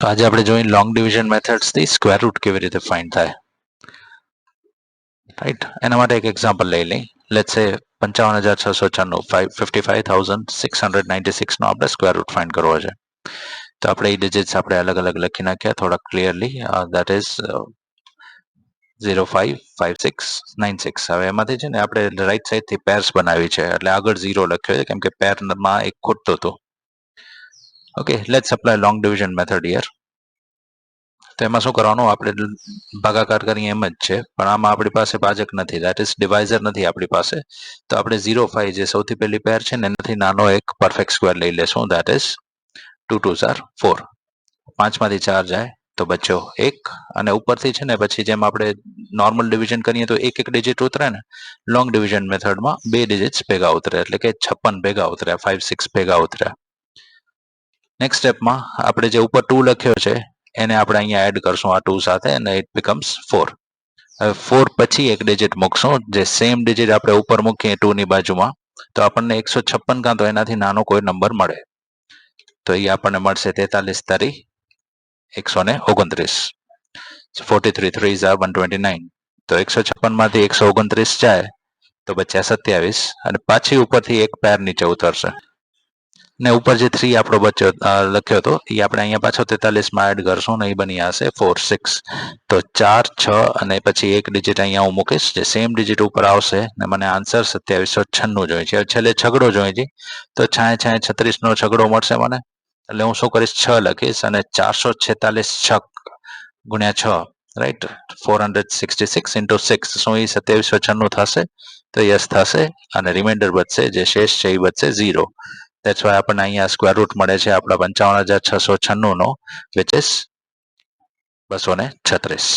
તો આજે આપણે જોઈ લોંગ ડિવિઝન મેથડ્સથી સ્ક્વેર રૂટ કેવી રીતે ફાઇન્ડ થાય. રાઈટ એના માટે એક એક્ઝામ્પલ લઈ લઈ. લેટ્સ સે પંચાવન હજાર છસો છન્નું five fifty five thousand six hundred ninety સિક્સનો આપણે સ્ક્વેર રૂટ ફાઇન્ડ કરવો છે. તો આપણે એ ડિજિટ્સ આપણે અલગ અલગ લખી નાખ્યા થોડા clearly that is zero five five six nine six હવે એમાંથી છે ને આપણે રાઈટ સાઈડથી પેર્સ બનાવી છે. એટલે આગળ ઝીરો લખ્યો છે, કેમ કે પેરમાં એક ખૂટતું હતો. Okay let supply long division method here તો એમાં શું કરવાનું? આપણે ભાગાકાર કરીએ એમ જ છે. પણ આમાં આપણી પાસે ભાજક નથી. દેટ ઇઝ ડિવાઇઝર નથી આપણી પાસે. તો આપણે ઝીરો ફાઈવ જે સૌથી પહેલી પેર છે ને એનાથી નાનો એક પરફેક્ટ સ્ક્વેર લઈ લેશું. That is two two are four પાંચમાંથી ચાર જાય તો બચ્યો એક. અને ઉપરથી છે ને પછી જેમ આપણે નોર્મલ ડિવિઝન કરીએ તો એક એક ડિજિટ ઉતરે ને લોંગ ડિવિઝન મેથડમાં બે ડિજિટ્સ ભેગા ઉતરે. એટલે કે છપ્પન ભેગા ઉતર્યા ફાઈવ સિક્સ ભેગા ઉતર્યા નેક્સ્ટ સ્ટેપમાં આપણે જે ઉપર ટુ લખ્યો છે, એને આપણે અહીંયા એડ કરશું આ ટુ સાથે અને ઇટ બીકમ્સ ફોર હવે ફોર પછી એક ડિજિટ મૂકશું, જે સેમ ડિજિટ આપણે ઉપર મૂકીએ ટુ ની બાજુમાં, તો આપણને એકસો છપ્પન કાં તો એનાથી નાનો કોઈ નંબર મળે. તો એ આપણને મળશે તેતાલીસ તારી એકસો ને ઓગણત્રીસ. Forty three three are one twenty nine તો એકસો છપ્પનમાંથી એકસો ઓગણત્રીસ જાય, તો બચ્યા સત્યાવીસ. અને પાછી ઉપરથી એક પેર નીચે ઉતરશે. ને ઉપર જે થ્રી આપણો બચ્યો લખ્યો હતો એ આપણે અહીંયા પાછો તેતાલીસમાં એડ કરશું ને એ બની જશે ફોર સિક્સ તો ચાર, છ અને પછી એક ડિજિટ અહીંયા હું મૂકીશ, જે સેમ ડિજિટ ઉપર આવશે ને મને આન્સર સત્યાવીસો છન્નું જોઈએ છે. છેલ્લે છગડો જોઈએ છે. તો છાંય છાંય, છત્રીસનો છગડો મળશે મને. એટલે હું શું કરીશ? છ લખીશ અને ચારસો છેતાલીસ છક ગુણ્યા છ right four hundred sixty six into six શું એ સત્યાવીસો છન્નું થશે? તો યસ થશે અને રિમાઇન્ડર બચશે જે શેષ છે એ બચશે ઝીરો દેટ્સ વાય આપણને અહીંયા સ્ક્વેર રૂટ મળે છે આપણા પંચાવન હજાર છસો છન્નુંનો વિચ ઇઝ બસો ને છત્રીસ.